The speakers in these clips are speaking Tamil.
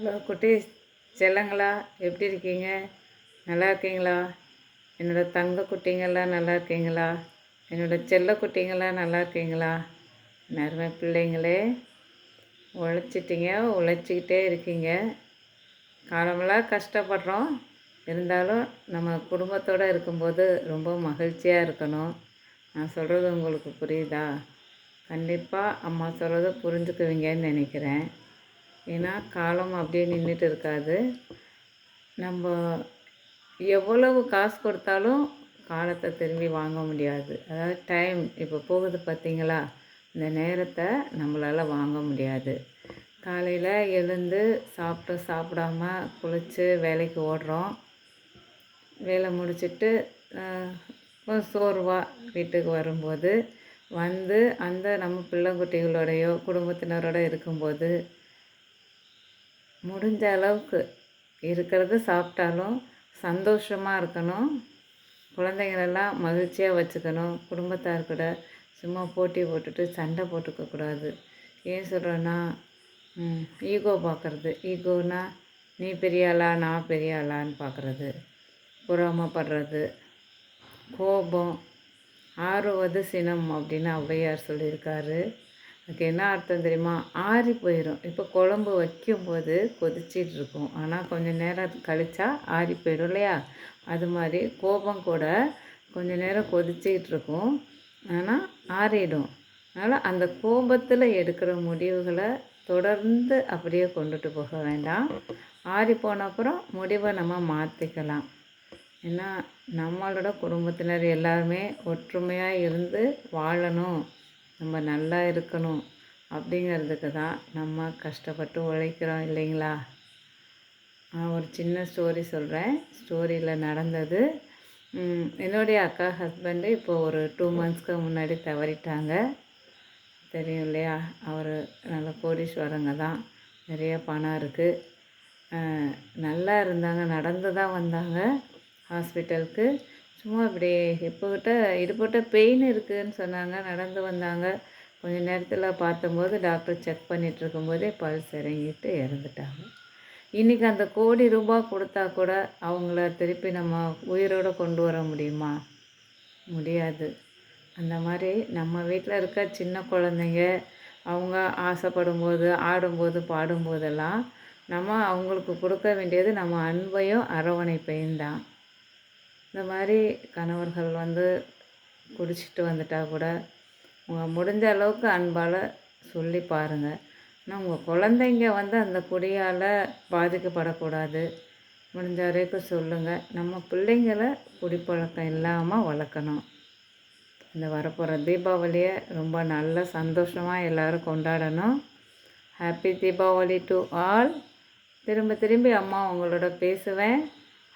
ஹலோ குட்டி செல்லங்களா எப்படி இருக்கீங்க? நல்லா இருக்கீங்களா? என்னோட தங்க குட்டிங்கள்லாம் நல்லா இருக்கீங்களா? என்னோட செல்ல குட்டிங்கள்லாம் நல்லா இருக்கீங்களா? நேரமே பிள்ளைங்களே உழைச்சிட்டிங்க உழைச்சிக்கிட்டே இருக்கீங்க. காலமெல்லாம் கஷ்டப்படுறோம். இருந்தாலும் நம்ம குடும்பத்தோடு இருக்கும்போது ரொம்ப மகிழ்ச்சியாக இருக்கணும். நான் சொல்கிறது உங்களுக்கு புரியுதா? கண்டிப்பாக அம்மா சொல்கிறத புரிஞ்சுக்குவீங்கன்னு நினைக்கிறேன். ஏன்னா காலம் அப்படியே நின்றுட்டு இருக்காது. நம்ம எவ்வளவு காசு கொடுத்தாலும் காலத்தை திரும்பி வாங்க முடியாது. அதாவது டைம் இப்போ போகுது பார்த்தீங்களா இந்த நேரத்தை நம்மளால் வாங்க முடியாது. காலையில் எழுந்து சாப்பிட்டு சாப்பிடாம குளித்து வேலைக்கு ஓடுறோம். வேலை முடிச்சுட்டு சோர்வாக வீட்டுக்கு வரும்போது வந்து அந்த நம்ம பிள்ளைக்குட்டிகளோடையோ குடும்பத்தினரோட இருக்கும்போது முடிஞ்ச அளவுக்கு இருக்கிறது சாப்பிட்டாலும் சந்தோஷமாக இருக்கணும். குழந்தைங்களெல்லாம் மகிழ்ச்சியாக வச்சுக்கணும். குடும்பத்தார் கூட சும்மா போட்டி போட்டுட்டு சண்டை போட்டுக்கக்கூடாது ஏன் சொல்கிறேன்னா ஈகோ பார்க்குறது ஈகோனா நீ பெரிய ஆளா நான் பெரிய ஆளான்னு பார்க்குறது புறாமப்படுறது. கோபம். ஆறுவது சினம் அப்படின்னு ஔவையார் சொல்லியிருக்காரு. அதுக்கு என்ன அர்த்தம் தெரியுமா? ஆறி போயிடும் இப்போ குழம்பு வைக்கும்போது கொதிச்சிட்டு இருக்கும் ஆனால் கொஞ்சம் நேரம் கழிச்சா ஆறி போயிடும் இல்லையா? அது மாதிரி கோபம் கூட கொஞ்சம் நேரம் கொதிச்சிக்கிட்டு இருக்கும் ஆனால் ஆறிடும். அதனால் அந்த கோபத்தில் எடுக்கிற முடிவுகளை தொடர்ந்து அப்படியே கொண்டுட்டு போக வேண்டாம். ஆறி போன அப்புறம் முடிவை நம்ம மாற்றிக்கலாம் ஏன்னா நம்மளோட குடும்பத்தினர் எல்லாருமே ஒற்றுமையாக இருந்து வாழணும். நம்ம நல்லா இருக்கணும் அப்படிங்கிறதுக்கு தான் நம்ம கஷ்டப்பட்டு உழைக்கிறோம் இல்லைங்களா? நான் ஒரு சின்ன ஸ்டோரி சொல்கிறேன் ஸ்டோரியில் நடந்தது என்னுடைய அக்கா ஹஸ்பண்டு இப்போ ஒரு டூ மந்த்ஸ்க்கு முன்னாடி தவறிட்டாங்க. தெரியும் இல்லையா? அவர் நல்ல கோடீஸ்வரங்க தான். நிறைய பணம் இருக்குது நல்லா இருந்தாங்க நடந்து தான் வந்தாங்க ஹாஸ்பிட்டலுக்கு சும்மா இப்படி இப்போக்கிட்ட இடுப்பட்ட பெயின் இருக்குதுன்னு சொன்னாங்க நடந்து வந்தாங்க. கொஞ்சம் நேரத்தில் பார்த்தம்போது டாக்டர் செக் பண்ணிகிட்டு இருக்கும்போதே பல்ஸ் இறங்கிட்டு இறந்துட்டாங்க. இன்றைக்கி அந்த கோடி ரூபாய் கொடுத்தா கூட அவங்கள திருப்பி நம்ம உயிரோடு கொண்டு வர முடியுமா? முடியாது. அந்த மாதிரி நம்ம வீட்டில் இருக்க சின்ன குழந்தைங்க அவங்க ஆசைப்படும் போது ஆடும்போது பாடும்போதெல்லாம் நம்ம அவங்களுக்கு கொடுக்க வேண்டியது நம்ம அன்பையும் அரவணைப்பையும் தான். இந்த மாதிரி கணவர்கள் வந்து குடிச்சிட்டு வந்துட்டால் கூட உங்கள் முடிஞ்ச அளவுக்கு அன்பால் சொல்லி பாருங்கள் ஆனால் உங்கள் குழந்தைங்க வந்து அந்த குடியால் பாதிக்கப்படக்கூடாது. முடிஞ்ச வரைக்கும் சொல்லுங்கள் நம்ம பிள்ளைங்களை குடிப்பழக்கம் இல்லாமல் வளர்க்கணும். இந்த வரப்போகிற தீபாவளியை ரொம்ப நல்ல சந்தோஷமாக எல்லோரும் கொண்டாடணும். ஹாப்பி தீபாவளி டு ஆல் திரும்ப திரும்பி அம்மா உங்களோட பேசுவேன்.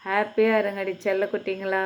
ஹாப்பியாக இருங்கடி செல்ல குட்டிங்களா